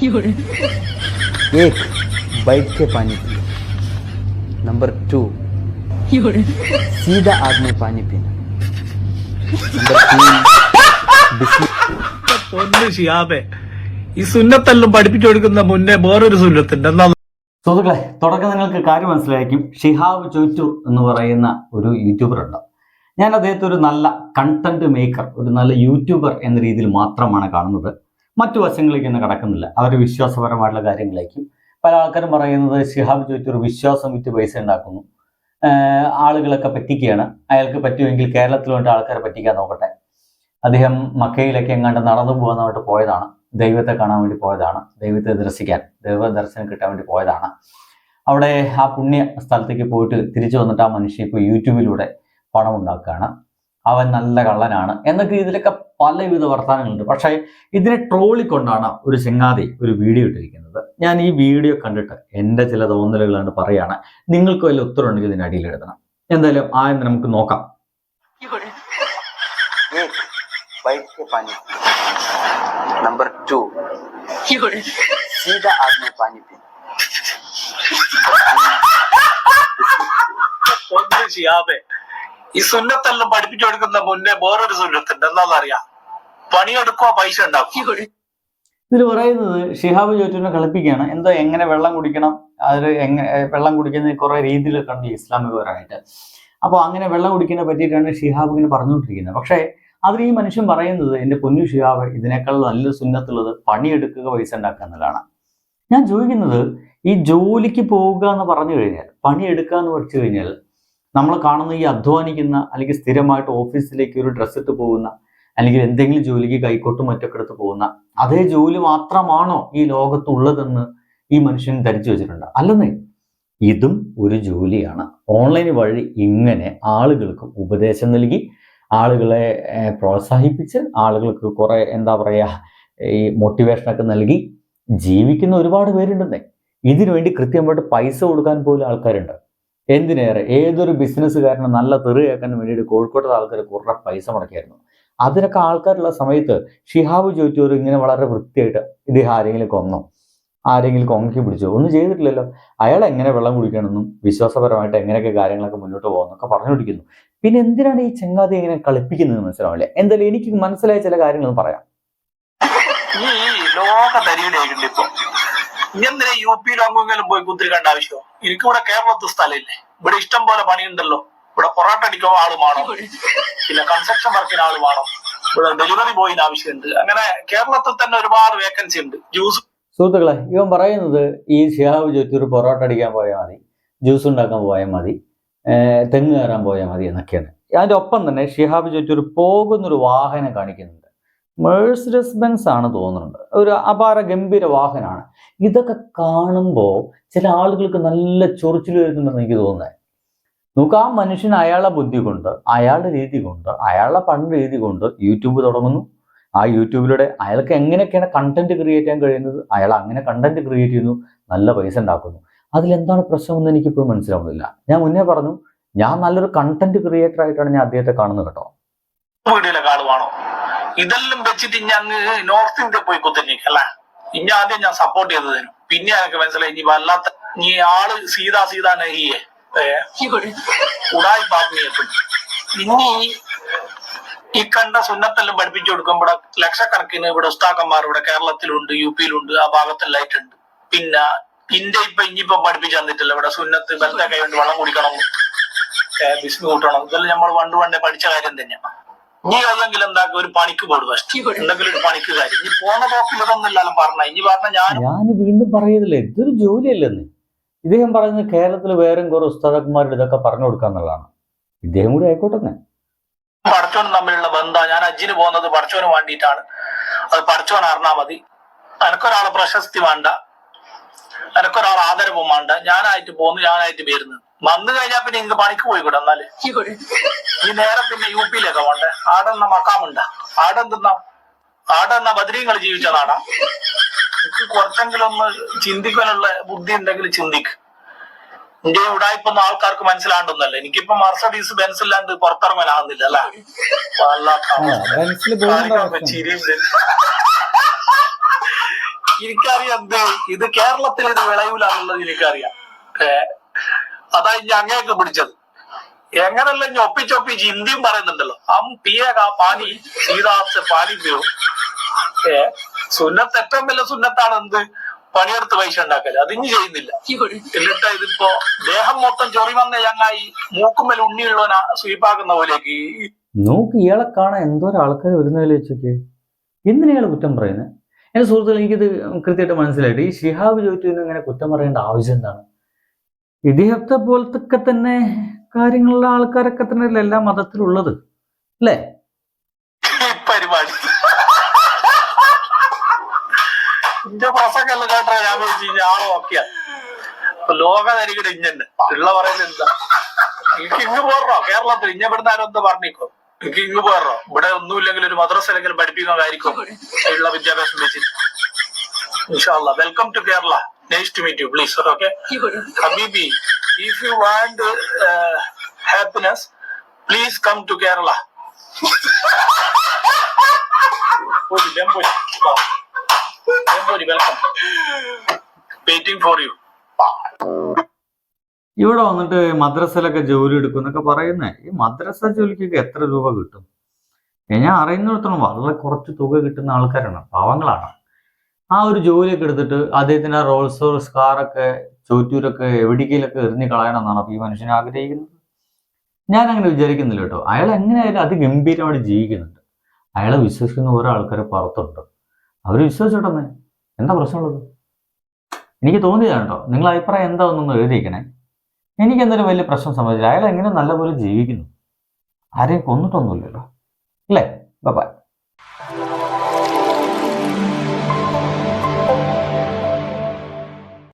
एक बैठ के पानी पिए नंबर टू सीधा आग में पानी पीना नंबर तीन बिस्मिल्लाह ഒന്ന് ഷിയാബെ ഈ സുന്നത്തെല്ലാം പഠിപ്പിച്ചു കൊടുക്കുന്ന മുന്നേ വേറൊരു സുന്നത്തുണ്ട് എന്നാ സുഹൃത്തുക്കളെ തുടക്കം നിങ്ങൾക്ക് കാര്യം മനസ്സിലായിരിക്കും ഷിഹാബ് ചോറ്റു എന്ന് പറയുന്ന ഒരു യൂട്യൂബർ ഉണ്ട് ഞാൻ അദ്ദേഹത്തെ ഒരു നല്ല കണ്ടന്റ് മേക്കർ ഒരു നല്ല യൂട്യൂബർ എന്ന രീതിയിൽ മാത്രമാണ് കാണുന്നത് മറ്റു വശങ്ങളിലേക്ക് ഒന്നും കടക്കുന്നില്ല. അവരുടെ വിശ്വാസപരമായിട്ടുള്ള കാര്യങ്ങളിലേക്കും പല ആൾക്കാരും പറയുന്നത് ഷിഹാബ് ഒരു വിശ്വാസം വിറ്റ് പൈസ ഉണ്ടാക്കുന്നു. ആളുകളൊക്കെ പറ്റിക്കുകയാണ്. അയാൾക്ക് പറ്റുമെങ്കിൽ കേരളത്തിൽ വേണ്ട ആൾക്കാരെ പറ്റിക്കാൻ നോക്കട്ടെ. അദ്ദേഹം മക്കയിലൊക്കെ എങ്ങാണ്ട് നടന്നു പോകാനായിട്ട് പോയതാണ്. ദൈവത്തെ കാണാൻ വേണ്ടി പോയതാണ്. ദൈവത്തെ ദർശിക്കാൻ ദൈവ ദർശനം കിട്ടാൻ വേണ്ടി പോയതാണ്. അവിടെ ആ പുണ്യ സ്ഥലത്തേക്ക് പോയിട്ട് തിരിച്ചു വന്നിട്ട് ആ മനുഷ്യ ഇപ്പോൾ യൂട്യൂബിലൂടെ പണം ഉണ്ടാക്കുകയാണ്. അവൻ നല്ല കള്ളനാണ് എന്നൊക്കെ ഇതിലൊക്കെ പലവിധ വർത്തമാനങ്ങളുണ്ട്. പക്ഷേ ഇതിനെ ട്രോളിക്കൊണ്ടാണ് ഒരു ചെങ്ങാതി ഒരു വീഡിയോ ഇട്ടിരിക്കുന്നത്. ഞാൻ ഈ വീഡിയോ കണ്ടിട്ട് എന്റെ ചില തോന്നലുകളാണ് പറയുകയാണ്. നിങ്ങൾക്ക് വല്ല ഉത്തരം ഉണ്ടെങ്കിൽ ഇതിന്റെ അടിയിൽ എഴുതണം. എന്തായാലും ആദ്യം നമുക്ക് നോക്കാം. നമ്പർ ചെയ്യാതെ. ഈ സുന്നത്തെല്ലാം പഠിപ്പിച്ചു കൊടുക്കുന്ന മുന്നേ വേറൊരു സുന്നത്തുണ്ട്. എന്താണെന്നറിയാം? പണിയെടുക്കുക പൈസ ഉണ്ടാക്കി ഇതിൽ പറയുന്നത് ഷിഹാബ് ചോറ്റുവിനെ കളിപ്പിക്കുകയാണ്. എന്താ എങ്ങനെ വെള്ളം കുടിക്കണം? അതിൽ എങ്ങനെ വെള്ളം കുടിക്കുന്ന കുറേ രീതിയിലൊക്കെ ഉണ്ട് ഇസ്ലാമികപരമായിട്ട് അപ്പോൾ അങ്ങനെ വെള്ളം കുടിക്കുന്നതിനെ പറ്റിയിട്ടാണ് ഷിഹാബ് ഇങ്ങനെ പറഞ്ഞുകൊണ്ടിരിക്കുന്നത്. പക്ഷേ അതിൽ ഈ മനുഷ്യൻ പറയുന്നത് എന്റെ പൊന്നു ഷിഹാബ് ഇതിനേക്കാൾ നല്ല സുന്നത്തുള്ളത് പണിയെടുക്കുക പൈസ ഉണ്ടാക്കുക എന്നുള്ളതാണ്. ഞാൻ ചോദിക്കുന്നത് ഈ ജോലിക്ക് പോവുക എന്ന് പറഞ്ഞു കഴിഞ്ഞാൽ പണിയെടുക്കുക എന്ന് പഠിച്ചു കഴിഞ്ഞാൽ നമ്മൾ കാണുന്ന ഈ അധ്വാനിക്കുന്ന അല്ലെങ്കിൽ സ്ഥിരമായിട്ട് ഓഫീസിലേക്ക് ഒരു ഡ്രസ്സ് ഇട്ട് പോകുന്ന അല്ലെങ്കിൽ എന്തെങ്കിലും ജോലിക്ക് കൈക്കോട്ടും മറ്റൊക്കെ എടുത്ത് പോകുന്ന അതേ ജോലി മാത്രമാണോ ഈ ലോകത്തുള്ളതെന്ന് ഈ മനുഷ്യൻ ധരിച്ചു വെച്ചിട്ടുണ്ട്. അല്ലെന്നേ ഇതും ഒരു ജോലിയാണ്. ഓൺലൈൻ വഴി ഇങ്ങനെ ആളുകൾക്ക് ഉപദേശം നൽകി ആളുകളെ പ്രോത്സാഹിപ്പിച്ച് ആളുകൾക്ക് കുറേ എന്താ പറയുക ഈ മോട്ടിവേഷനൊക്കെ നൽകി ജീവിക്കുന്ന ഒരുപാട് പേരുണ്ടെന്നേ. ഇതിനുവേണ്ടി കൃത്യമായിട്ട് പൈസ കൊടുക്കാൻ പോലും ആൾക്കാരുണ്ട്. എന്തിനേറെ? ഏതൊരു ബിസിനസ്സുകാരനും നല്ല തെറി കേൾക്കാൻ വേണ്ടിയിട്ട് കോഴിക്കോട്ടെ ആൾക്കാർ കുറേ പൈസ മുടക്കിയായിരുന്നു. അതിനൊക്കെ ആൾക്കാരുള്ള സമയത്ത് ഷിഹാബ് ചോദിച്ചവർ ഇങ്ങനെ വളരെ വൃത്തിയായിട്ട് ഇദ്ദേഹം ആരെങ്കിലും കൊന്നോ? ആരെങ്കിലും കൊങ്ങി പിടിച്ചോ? ഒന്നും ചെയ്തിട്ടില്ലല്ലോ. അയാൾ എങ്ങനെ വെള്ളം കുടിക്കണമെന്നും വിശ്വാസപരമായിട്ട് എങ്ങനെയൊക്കെ കാര്യങ്ങളൊക്കെ മുന്നോട്ട് പോകുന്നൊക്കെ പറഞ്ഞു പിടിക്കുന്നു പിന്നെ എന്തിനാണ് ഈ ചെങ്ങാതി ഇങ്ങനെ കളിപ്പിക്കുന്നത് മനസ്സിലാവില്ല? എന്തായാലും എനിക്ക് മനസ്സിലായ ചില കാര്യങ്ങളൊന്നും പറയാം. ഇങ്ങനെ യു പിയിലും അങ്ങുമെങ്കിലും പോയി കുത്തിരിക്കേണ്ട ആവശ്യമോ എനിക്കിവിടെ കേരളത്തിൽ സ്ഥലമില്ലേ? ഇവിടെ ഇഷ്ടം പോലെ പണിയുണ്ടല്ലോ. ഇവിടെ പൊറോട്ട അടിക്കുന്ന ആൾ വേണം പിന്നെ കൺസ്ട്രക്ഷൻ വർക്കിന് ആൾ വേണം ഇവിടെ ഡെലിവറി ബോയിന് ആവശ്യമുണ്ട്. അങ്ങനെ കേരളത്തിൽ തന്നെ ഒരുപാട് വേക്കൻസി ഉണ്ട്. ജ്യൂസ് സുഹൃത്തുക്കളെ ഇവൻ പറയുന്നത് ഈ ഷിഹാബ് ചോദിച്ചൊരു പൊറോട്ട അടിക്കാൻ പോയാൽ മതി ജ്യൂസ് ഉണ്ടാക്കാൻ പോയാൽ മതി തെങ്ങ് കയറാൻ പോയാൽ മതി എന്നൊക്കെയാണ്. അതിന്റെ ഒപ്പം തന്നെ ഷിഹാബ് ചോദിച്ചൊരു പോകുന്നൊരു വാഹനം കാണിക്കുന്നുണ്ട്. മേഴ്സിഡസ് ബെൻസ് ആണ് തോന്നുന്നുണ്ട്. ഒരു അപാര ഗംഭീര വാഹനമാണ് ഇതൊക്കെ കാണുമ്പോൾ ചില ആളുകൾക്ക് നല്ല ചൊറിച്ചിൽ വരുന്നുണ്ടെന്ന് എനിക്ക് തോന്നുന്നത് നമുക്ക് ആ മനുഷ്യൻ അയാളുടെ ബുദ്ധി കൊണ്ട് അയാളുടെ രീതി കൊണ്ട് അയാളുടെ പണ്ട് രീതി കൊണ്ട് യൂട്യൂബ് തുടങ്ങുന്നു. ആ യൂട്യൂബിലൂടെ അയാൾക്ക് എങ്ങനെയൊക്കെയാണ് കണ്ടന്റ് ക്രിയേറ്റ് ചെയ്യാൻ കഴിയുന്നത്? അയാൾ അങ്ങനെ കണ്ടന്റ് ക്രിയേറ്റ് ചെയ്യുന്നു. നല്ല പൈസ ഉണ്ടാക്കുന്നു. അതിലെന്താണ് പ്രശ്നമെന്ന് എനിക്കിപ്പോഴും മനസ്സിലാവുന്നില്ല. ഞാൻ മുന്നേ പറഞ്ഞു ഞാൻ നല്ലൊരു കണ്ടന്റ് ക്രിയേറ്റർ ആയിട്ടാണ് ഞാൻ അദ്ദേഹത്തെ കാണുന്നത് കേട്ടോ. ഇതെല്ലാം വെച്ചിട്ട് ഇനി അങ്ങ് നോർത്ത് ഇന്ത്യ പോയി കുത്തിരിക്കല്ല ഇനി ആദ്യം ഞാൻ സപ്പോർട്ട് ചെയ്തതിനും പിന്നെ എനിക്ക് മനസ്സിലായി ഇനി വല്ലാത്ത നീ ആൾ സീതാ സീതാ നഹിയെ. ഉടായി പാത്മീയത്തിൽ ഇനി ഈ കണ്ട സുന്നത്തെല്ലാം പഠിപ്പിച്ചു കൊടുക്കുമ്പോൾ ലക്ഷക്കണക്കിന് ഇവിടെ ഉസ്താക്കന്മാർ ഇവിടെ കേരളത്തിലുണ്ട് യു പിയിലുണ്ട് ആ ഭാഗത്തെല്ലായിട്ടുണ്ട് പിന്നെ ഇന്ത്യ ഇപ്പൊ ഇനിയിപ്പൊ പഠിപ്പിച്ചു തന്നിട്ടില്ല. ഇവിടെ സുന്നത്ത് ബലത്തെ കൈ കൊണ്ട് വെള്ളം കുടിക്കണം ബിസ്മി കൂട്ടണം. ഇതെല്ലാം നമ്മൾ പണ്ട് പണ്ടേ പഠിച്ച കാര്യം തന്നെയാണ് ഇനി അല്ലെങ്കിൽ എന്താക്കുക ഒരു പണിക്ക് പോടുക എന്തെങ്കിലും ഒരു പണിക്ക് കാര്യം നീ പോണ പോക്കിൽ ഇതൊന്നുമില്ലാലും പറഞ്ഞ. ഇനി പറഞ്ഞ ഞാൻ ഞാൻ വീണ്ടും പറയുന്നില്ലേ. ഇതൊരു ജോലിയല്ലെന്ന്. ഇദ്ദേഹം പറയുന്നത് കേരളത്തിൽ വേറെ കുറെ ഉസ്താദന്മാരുടെ ഇതൊക്കെ പറഞ്ഞു കൊടുക്കാന്നുള്ളതാണ് ഇദ്ദേഹം കൂടി ആയിക്കോട്ടെ തന്നെ പടച്ചോനും തമ്മിലുള്ള ബന്ധം. ഞാൻ അജ്ജിന് പോകുന്നത് പടച്ചോന് വേണ്ടിയിട്ടാണ്. അത് പടച്ചോൻ അറിഞ്ഞാ മതി. എനക്കൊരാളെ പ്രശസ്തി വേണ്ട. എനക്കൊരാൾ ആദരവും വേണ്ട. ഞാനായിട്ട് പോന്നു ഞാനായിട്ട് വരുന്നത് വന്നു കഴിഞ്ഞാ പിന്നെ ഇങ്ങ് പണിക്ക് പോയിക്കൂടെ എന്നാൽ. ഈ നേരെ പിന്നെ യു പിയിലൊക്കെ വേണ്ടേ ആടെ എന്ന മക്കാമുണ്ട. ആടെ എന്തെന്നാ ആടെ എന്ന ബദ്രീങ്ങൾ ജീവിച്ച നാടാ. എനിക്ക് കുറച്ചെങ്കിലും ഒന്ന് ചിന്തിക്കാനുള്ള ബുദ്ധി ഉണ്ടെങ്കിൽ ചിന്തിക്ക്. എന്റെ ഉടായ്പൊന്നും ആൾക്കാർക്ക് മനസ്സിലാണ്ടൊന്നല്ല എനിക്കിപ്പോ മർസഡീസ് ബെൻസ് ഇല്ലാണ്ട് പുറത്തിറങ്ങാനാകുന്നില്ല അല്ലെ? വല്ലാത്ത ചിരിയും. എനിക്കറിയാം എന്ത്? ഇത് കേരളത്തിൽ ഇത് വിളയൂലെന്നുള്ളത് എനിക്കറിയാം. അതാ ഇനി അങ്ങേക്ക് പിടിച്ചത്. എങ്ങനല്ല ഇനി ഒപ്പിച്ചൊപ്പിച്ച് ഹിന്ദിയും പറയുന്നുണ്ടല്ലോ. അം പിയേക പാനി സീതാസ് പാലി പിയോ ഏ സുന്നത്ത് ഏറ്റവും വലിയ സുന്നത്താണ് എന്ത്? പണിയെടുത്ത് പൈസ ഉണ്ടാക്കൽ. അതിഞ്ഞ് ചെയ്യുന്നില്ല. എന്നിട്ട് ഇതിപ്പോ ദേഹം മൊത്തം ചൊറി വന്ന ചങ്ങായി മൂക്കുമ്മൽ ഉണ്ണിയുള്ളവന സ്വീപ്പാക്കുന്ന പോലെയൊക്കെ നോക്ക് ഇയാളെ കാണാൻ എന്തോരം ആൾക്കാർ വരുന്നതിൽ വെച്ചൊക്കെ. എന്തിനാ ഇയാൾ കുറ്റം പറയുന്നത് എന്റെ സുഹൃത്തുക്കൾ എനിക്കിത് കൃത്യമായിട്ട് മനസ്സിലായിട്ട് ഈ ഷിഹാബ് ജോറ്റുവിന് ഇങ്ങനെ കുറ്റം പറയേണ്ട ആവശ്യം എന്താണ്? ഇദ്ദേഹത്തെ പോലത്തൊക്കെ തന്നെ കാര്യങ്ങളുള്ള ആൾക്കാരൊക്കെ തന്നെ അല്ലേ എല്ലാ മതത്തിലുള്ളത്? അല്ലേ? പരിപാടി. കേട്ടോ ഞാൻ ഞാൻ പറയുന്നത് എന്താ? പോറോ കേരളത്തിൽ പോറോ ഇവിടെ ഒന്നുമില്ലെങ്കിൽ ഒരു മദ്രസയിലെങ്കിലും പഠിപ്പിക്കുന്നതായിരിക്കും ഉള്ള വിദ്യാഭ്യാസം വെച്ചിട്ട്. Welcome to Kerala nice to meet you please okay ഹബീബി if you want happiness please come to Kerala പോരി ഡെമ്പോരി വെൽക്കം വെയിറ്റിംഗ് ഫോർ യു ഇവിടെ വന്നിട്ട് മദ്രസയിലൊക്കെ ജോലി എടുക്കും എന്നൊക്കെ പറയുന്നേ. ഈ മദ്രസ ജോലിക്കൊക്കെ എത്ര രൂപ കിട്ടും? ഞാൻ അറിയുന്നിടത്തോളം വളരെ കുറച്ച് തുക കിട്ടുന്ന ആൾക്കാരാണ്. പാവങ്ങളാണ്. ആ ഒരു ജോലിയൊക്കെ എടുത്തിട്ട് അദ്ദേഹത്തിന് ആ റോൾസ് കാറൊക്കെ ചോറ്റൂരൊക്കെ എവിടേക്കെങ്കിലൊക്കെ എറിഞ്ഞ് കളയണം എന്നാണ് അപ്പൊ ഈ മനുഷ്യൻ ആഗ്രഹിക്കുന്നത്. ഞാൻ അങ്ങനെ വിചാരിക്കുന്നില്ല കേട്ടോ. അയാൾ എങ്ങനെയായാലും അതിഗംഭീരമായിട്ട് ജീവിക്കുന്നുണ്ട്. അയാളെ വിശ്വസിക്കുന്ന ഓരോ ആൾക്കാരെ പുറത്തുണ്ട്. അവർ വിശ്വസിച്ചോട്ടെ എന്താ പ്രശ്നമുള്ളത്? എനിക്ക് തോന്നിയതാണ് കേട്ടോ. നിങ്ങൾ അഭിപ്രായം എന്താണെന്നൊന്ന് എഴുതിയിരിക്കണേ എനിക്ക് എന്തായാലും വലിയ പ്രശ്നം സംബന്ധിച്ചില്ല അയാൾ എങ്ങനെ നല്ലപോലെ ജീവിക്കുന്നു? ആരെയും കൊന്നിട്ടൊന്നുമില്ലല്ലോ. അല്ലേ? ബൈ